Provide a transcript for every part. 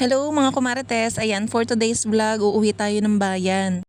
Hello mga kumarites, ayan for today's vlog, uuwi tayo ng bayan.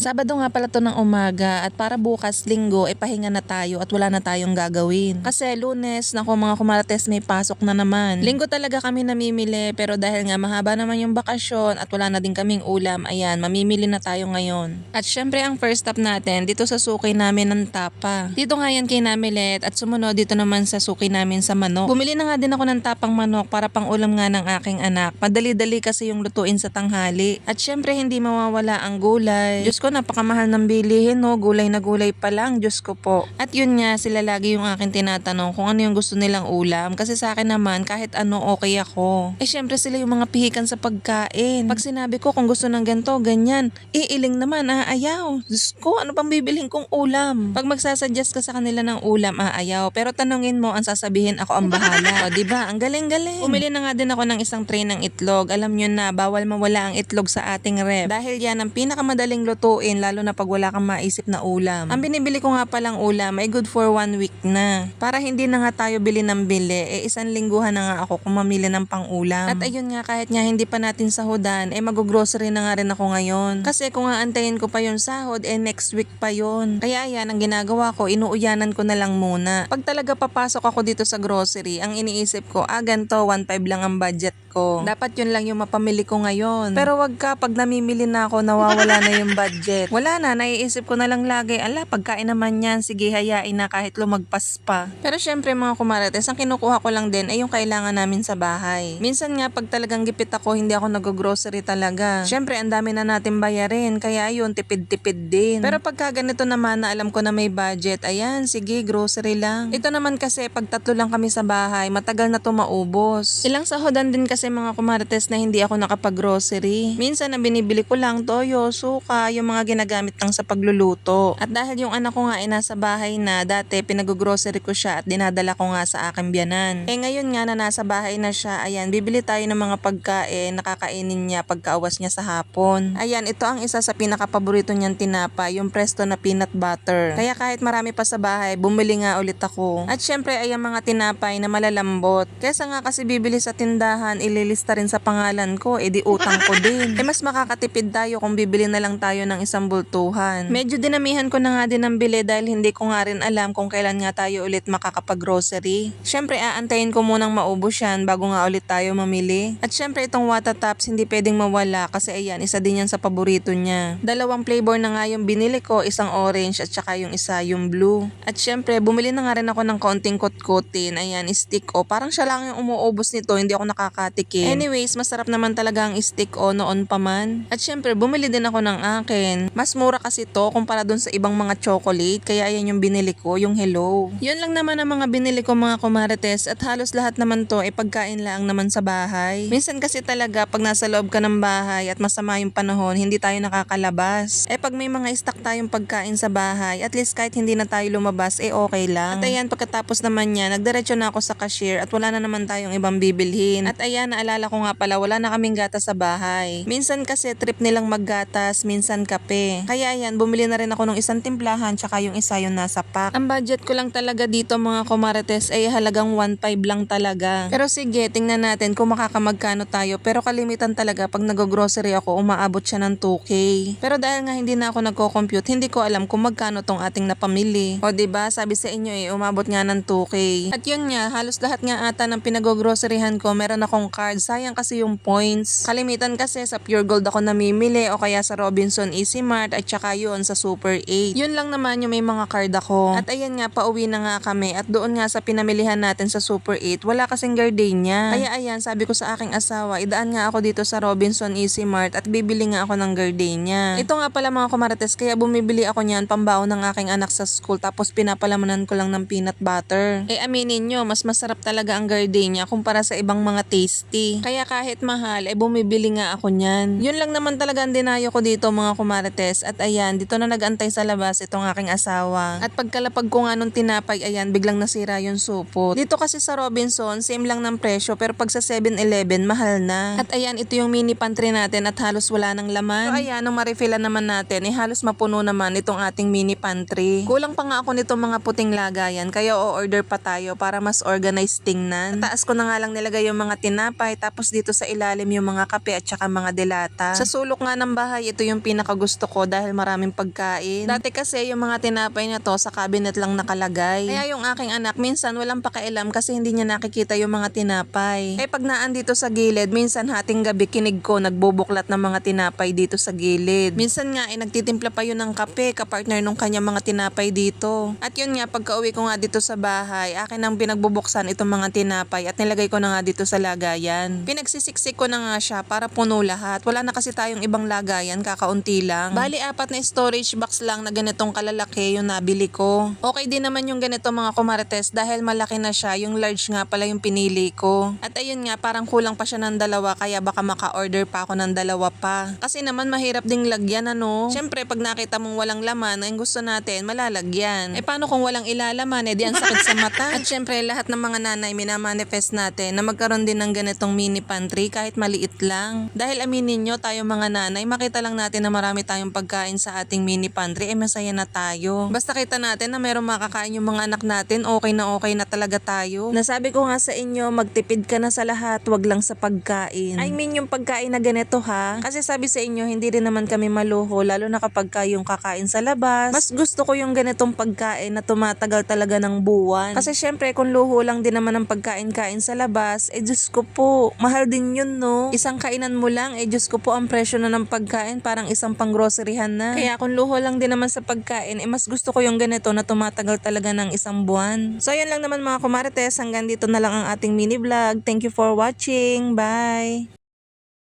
Sabado nga pala to ng umaga at para bukas linggo e pahinga na tayo at wala na tayong gagawin. Kasi lunes, nako mga kumarates may pasok na naman. Linggo talaga kami namimili pero dahil nga mahaba naman yung bakasyon at wala na din kaming ulam, ayan mamimili na tayo ngayon. At syempre ang first stop natin dito sa suki namin ng tapa. Dito nga yan kay Namilet at sumunod dito naman sa suki namin sa manok. Bumili na nga din ako ng tapang manok para pang ulam nga ng aking anak. Madali-dali kasi yung lutuin sa tanghali. At syempre hindi mawawala ang gulay. Diyos ko napakamahal ng bilihin no. Gulay na gulay pa lang. Diyos ko po. At yun nga sila lagi yung akin tinatanong kung ano yung gusto nilang ulam. Kasi sa akin naman kahit ano okay ako. Eh syempre sila yung mga pihikan sa pagkain. Pag sinabi ko kung gusto ng ganto, ganyan. Iiling naman aayaw. Diyos ko ano pang bibilhin kong ulam. Pag magsasuggest ka sa kanila ng ulam aayaw. Pero tanungin mo ang sasabihin ako ang bahala. o di ba? Ang galing-galing. Bumili na nga din ako ng isang tray ng itlog. Alam nyo na bawal mawala ang itlog sa ating rep. Dahil yan ang pinakamadaling lutuin lalo na pag wala kang maisip na ulam. Ang binibili ko nga palang ulam ay good for one week na. Para hindi na nga tayo bili ng bili, eh isang lingguhan na nga ako kung mamili ng pang-ulam. At ayun nga kahit nga hindi pa natin sahudan, eh mag-grocery na nga rin ako ngayon. Kasi kung aantayin ko pa yung sahod, eh next week pa yon. Kaya yan, ang ginagawa ko, inuuyanan ko na lang muna. Pag talaga papasok ako dito sa grocery, ang iniisip ko, ah ganito, 1.5 lang ang budget ko. Dapat yun lang yung mapamili ko ngayon. Pero wag ka, pag namimili na ako, nawawala na yung budget. Wala na, naiisip ko na lang lagi, ala, pagkain naman yan, sige hayain na kahit lumagpas pa. Pero syempre mga kumarates, ang kinukuha ko lang din ay yung kailangan namin sa bahay. Minsan nga, pag talagang gipit ako, hindi ako nag-grocery talaga. Syempre, ang dami na natin bayarin, kaya yun, tipid-tipid din. Pero pagka ganito naman na alam ko na may budget, ayan, sige, grocery lang. Ito naman kasi, pag tatlo lang kami sa bahay, matagal na to maubos. Ilang sahodan din kasi mga kumarites na hindi ako nakapag-grocery. Minsan na binibili ko lang toyo, suka, yung mga ginagamit lang sa pagluluto. At dahil yung anak ko nga ay nasa bahay na, dati pinag-grocery ko siya at dinadala ko nga sa aking biyanan. Eh ngayon nga na nasa bahay na siya, ayan, bibili tayo ng mga pagkain na kakainin niya pagkaawas niya sa hapon. Ayan, ito ang isa sa pinakapaborito niyang tinapa, yung presto na peanut butter. Kaya kahit marami pa sa bahay, bumili nga ulit ako. At syempre ay ang mga tinapay na malalambot. Kesa nga kasi bibili sa tindahan, ililista rin sa pangalan ko, edi utang ko din. Eh mas makakatipid tayo kung bibili na lang tayo ng isang bultuhan. Medyo dinamihan ko na nga din ang bili dahil hindi ko nga rin alam kung kailan nga tayo ulit makakapag-grocery. Syempre aantayin ko munang maubos yan bago nga ulit tayo mamili. At syempre itong Wata Tops hindi pwedeng mawala kasi ayan, isa din yan sa paborito niya. Dalawang flavor na nga yung binili ko, isang orange at saka yung isa yung blue. At syempre bumili na nga rin ako ng konting kotkotin, ayan, stick o. Parang siya lang yung umuubos nito, hindi ako nakakatikim. Anyways, masarap naman talaga ang stick o noon pa man. At syempre bumili din ako ng akin. Mas mura kasi to kumpara dun sa ibang mga chocolate, kaya ayan yung binili ko, yung hello. Yun lang naman ang mga binili ko mga kumarites at halos lahat naman to ay pagkain lang naman sa bahay. Minsan kasi talaga pag nasa loob ka ng bahay at masama yung panahon, hindi tayo nakakalabas. Eh pag may mga stock tayong pagkain sa bahay, at least kahit hindi na tayo lumabas, eh okay lang. At ayan, pagkatapos naman niya, nagdiretso na ako sa cashier at wala na naman tayong ibang bibilhin. At ayan, naalala ko nga pala, wala na kaming gatas sa bahay. Minsan kasi trip nilang maggatas, minsan kape. Kaya ayan, bumili na rin ako ng isang timplahan tsaka yung isa yung nasa pack. Ang budget ko lang talaga dito mga kumarites ay halagang 1.5 lang talaga. Pero sige, tingnan natin kung makakamagkano tayo. Pero kalimitan talaga pag nag-grocery ako, umaabot siya ng 2K. Pero dahil nga hindi na ako nagko-compute, hindi ko alam kung magkano tong ating napamili. O ba sabi sa inyo eh, umabot nga ng 2K. At yun nga, halos lahat nga ata ng pinag-groceryhan ko, meron akong card. Sayang kasi yung points. Kalimitan kasi sa Pure Gold ako namimili o kaya sa Robinson Easy Mart at saka yun sa Super 8. Yun lang naman yung may mga card ako. At ayan nga, pauwi na nga kami at doon nga sa pinamilihan natin sa Super 8, wala kasing gardenia. Kaya ayan, sabi ko sa aking asawa, idaan nga ako dito sa Robinson Easy Mart at bibili nga ako ng gardenia. Ito nga pala mga kumarates, kaya bumibili ako niyan pambaon ng aking anak sa school tapos pinapalamanan ko lang ng peanut butter. Eh aminin nyo, mas masarap talaga ang gardenia kumpara sa ibang mga tasty. Kaya kahit mahal, eh bumibili nga ako niyan. Yun lang naman talaga ang dinayo ko dito mga kumarates kumarites. At ayan, dito na nagantay sa labas itong aking asawa. At pagkalapag ko nga nung tinapay, ayan, biglang nasira yung supot. Dito kasi sa Robinson, same lang ng presyo pero pag sa 7-Eleven, mahal na. At ayan, ito yung mini pantry natin at halos wala ng laman. So ayan, nung marefillan naman natin, eh halos mapuno naman itong ating mini pantry. Kulang pa nga ako nitong mga puting lagayan, kaya o-order pa tayo para mas organized tingnan. Sa taas ko na nga lang nilagay yung mga tinapay, tapos dito sa ilalim yung mga kape at saka mga delata. Sa sulok nga ng bahay, ito yung pinakagusto ko dahil maraming pagkain. Dati kasi yung mga tinapay na to sa cabinet lang nakalagay. Kaya yung aking anak, minsan walang pakialam kasi hindi niya nakikita yung mga tinapay. Eh pag naan dito sa gilid, minsan hating gabi kinig ko nagbubuklat ng mga tinapay dito sa gilid. Minsan nga eh nagtitimpla pa yun ng kape kapartner nung kanya mga tinapay dito. At yun nga pagka uwi ko nga dito sa bahay, akin ang pinagbubuksan itong mga tinapay at nilagay ko na nga dito sa lagayan. Pinagsisiksik ko na nga siya para puno lahat. Wala na kasi tayong ibang lagayan, kakaunti lang. Bali apat na storage box lang na ganitong kalalaki yung nabili ko. Okay din naman yung ganito mga kumarites dahil malaki na siya. Yung large nga pala yung pinili ko. At ayun nga, parang kulang pa siya ng dalawa kaya baka maka-order pa ako ng dalawa pa. Kasi naman mahirap ding lagyan ano. Siyempre pag nakita mong walang laman, ang gusto natin malalagyan. Eh paano kung walang ilalaman? Eh di ang sakit sa mata. At syempre lahat ng mga nanay minamanifest natin na magkaroon din ng ganitong mini pantry kahit maliit lang. Dahil aminin nyo, tayo mga nanay, makita lang natin na marami tayong pagkain sa ating mini pantry, eh masaya na tayo. Basta kita natin na meron makakain yung mga anak natin, okay na okay na talaga tayo. Nasabi ko nga sa inyo, magtipid ka na sa lahat, wag lang sa pagkain. I mean yung pagkain na ganito ha. Kasi sabi sa inyo, hindi rin naman kami maluho, lalo na kapag kayong kakain sa labas. Mas gusto ko yung ganitong pagkain na tumatagal talaga ng buwan. Kasi syempre, kung luho lang din naman ang pagkain-kain sa labas, eh Diyos ko po, mahal din yun no. Isang kainan mo lang, eh Diyos ko po, ang presyo na ng pagkain, parang isang pang-groceryhan na. Kaya kung luho lang din naman sa pagkain, eh mas gusto ko yung ganito na tumatagal talaga ng isang buwan. So yan lang naman mga kumarites, hanggang dito na lang ang ating mini vlog. Thank you for watching. Bye!